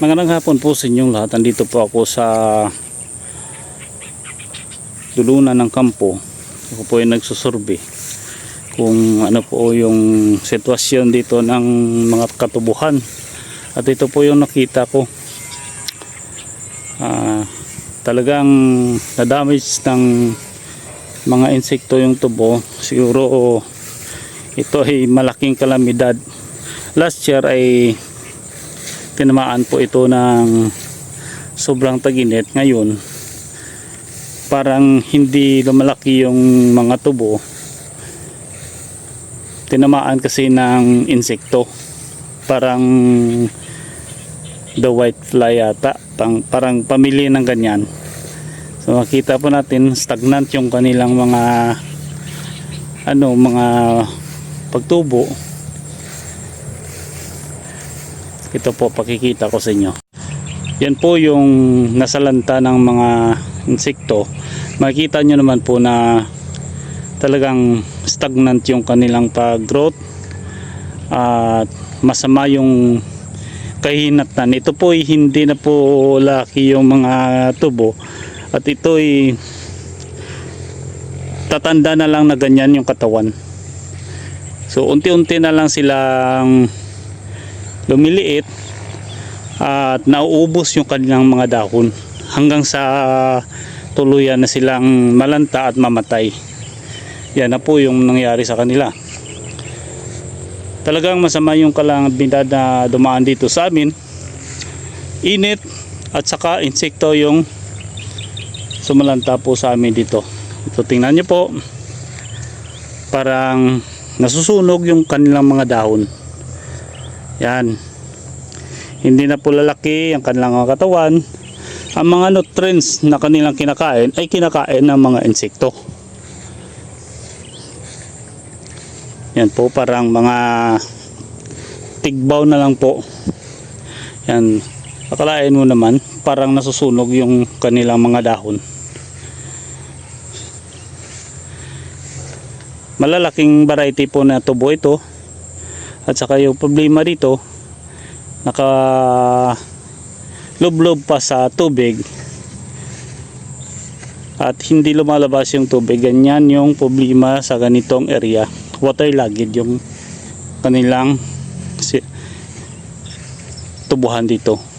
Magandang hapon po sa inyong lahat. Andito po ako sa dulunan ng kampo. Ako po ay nagsusurvey kung ano po yung sitwasyon dito ng mga katubuhan. At ito po yung nakita ko. Ah, talagang na-damage ng mga insekto yung tubo. Siguro oh, ito ay malaking kalamidad. Last year ay tinamaan po ito ng sobrang taginit ngayon. Parang hindi lumalaki yung mga tubo. Tinamaan kasi ng insekto. Parang the white fly yata. Pang, parang pamili ng ganyan. So makita po natin stagnant yung kanilang mga ano mga pagtubo ito po pakikita ko sa inyo. Yan po yung nasalanta ng mga insekto. Makikita nyo naman po na talagang stagnant yung kanilang pag-growth. At masama yung kahinatan ito po ay hindi na po laki yung mga tubo. At ito ay tatanda na lang na ganyan yung katawan. So unti-unti na lang silang lumiliit at nauubos yung kanilang mga dahon hanggang sa tuluyan na silang malanta at mamatay. Yan na po yung nangyari sa kanila. Talagang masama yung kalamidad na dumaan dito sa amin. Init at saka insekto yung sumalanta po sa amin dito. Ito tingnan nyo po. Parang nasusunog yung kanilang mga dahon yan. Hindi na po lalaki ang kanilang mga katawan. Ang mga nutrients na kanilang kinakain ay kinakain ng mga insekto. Yan po parang mga tigbaw na lang po. Yan. Akalain mo naman parang nasusunog yung kanilang mga dahon. Malalaking variety po na tubo ito at saka yung problema dito naka lublob pa sa tubig. At hindi lumalabas yung tubig. Ganyan yung problema sa ganitong area. Waterlogged yung kanilang tubuhan dito